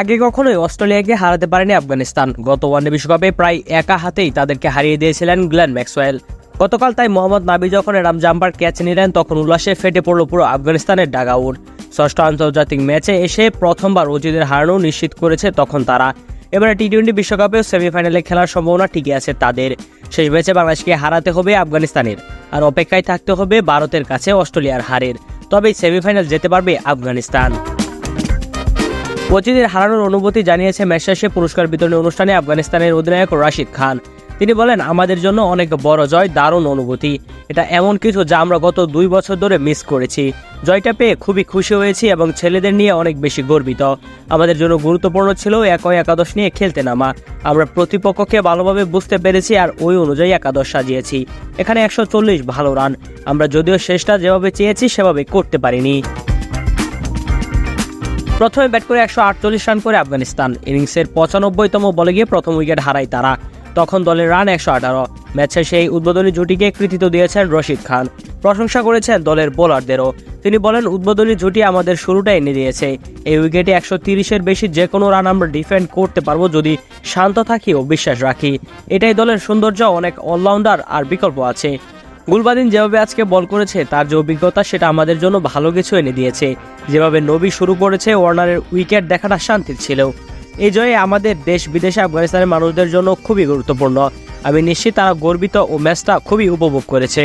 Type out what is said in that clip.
আগে কখনোই অস্ট্রেলিয়াকে হারাতে পারেনি আফগানিস্তান। গত ওয়ানডে বিশ্বকাপে প্রায় একা হাতেই তাদেরকে হারিয়ে দিয়েছিলেন গ্লেন ম্যাক্সওয়েল। গতকাল তাই মোহাম্মদ নাবি যখন এরাম জাম্পার ক্যাচ নিলেন, তখন উল্লাসে ফেটে পড়ল পুরো আফগানিস্তানের ডাগাউট ষষ্ঠ আন্তর্জাতিক ম্যাচে এসে প্রথমবার অজিদের হারানো নিশ্চিত করেছে তখন তারা। এবারে টি টোয়েন্টি বিশ্বকাপেও সেমিফাইনালে খেলার সম্ভাবনা ঠিকই আছে তাদের। শেষ ম্যাচে বাংলাদেশকে হারাতে হবে আফগানিস্তানের। আর অপেক্ষায় থাকতে হবে ভারতের কাছে অস্ট্রেলিয়ার হারের। তবেই সেমিফাইনাল যেতে পারবে আফগানিস্তান। কোচিদের হারানোর অনুভূতি জানিয়েছে ম্যাচ পুরস্কার বিতরণী অনুষ্ঠানে আফগানিস্তানের অধিনায়ক রাশিদ খান। তিনি বলেন, আমাদের জন্য অনেক বড় জয়, দারুণ অনুভূতি। এটা এমন কিছু যা আমরা গত দুই বছর ধরে মিস করেছি। জয়টা পেয়ে খুবই খুশি হয়েছি এবং ছেলেদের নিয়ে অনেক বেশি গর্বিত। আমাদের জন্য গুরুত্বপূর্ণ ছিল একই একাদশ নিয়ে খেলতে নামা। আমরা প্রতিপক্ষকে ভালোভাবে বুঝতে পেরেছি আর ওই অনুযায়ী একাদশ সাজিয়েছি। এখানে একশো চল্লিশ ভালো রান। আমরা যদিও শেষটা যেভাবে চেয়েছি, সেভাবে করতে পারিনি। প্রথমে ব্যাট করে একশো আটচল্লিশ রান করে আফগানিস্তান। ইনিংসের পঁচানব্বইতম বলে গিয়ে প্রথম উইকেট হারায় তারা। তখন দলের রান একশো আঠারো। ম্যাচে সেই উদ্বোধনী জুটিকে কৃতিত্ব দিয়েছেন রশিদ খান। প্রশংসা করেছেন দলের বোলারদেরও। তিনি বলেন, উদ্বোধনী জুটি আমাদের শুরুটা এনে দিয়েছে। এই উইকেটে একশো তিরিশের বেশি যে কোনো রান আমরা ডিফেন্ড করতে পারব যদি শান্ত থাকি ও বিশ্বাস রাখি। এটাই দলের সৌন্দর্য, অনেক অলরাউন্ডার আর বিকল্প আছে। গুলবাদিন যেভাবে আজকে বল করেছে, তার যে অভিজ্ঞতা সেটা আমাদের জন্য ভালো কিছু এনে দিয়েছে। যেভাবে নবী শুরু করেছে, ওয়ার্নারের উইকেট দেখাটা শান্তির ছিল। এই জয়ে আমাদের দেশ বিদেশে আফগানিস্তানের মানুষদের জন্য খুবই গুরুত্বপূর্ণ। আমি নিশ্চিত তারা গর্বিত ও ম্যাচটা খুবই উপভোগ করেছে।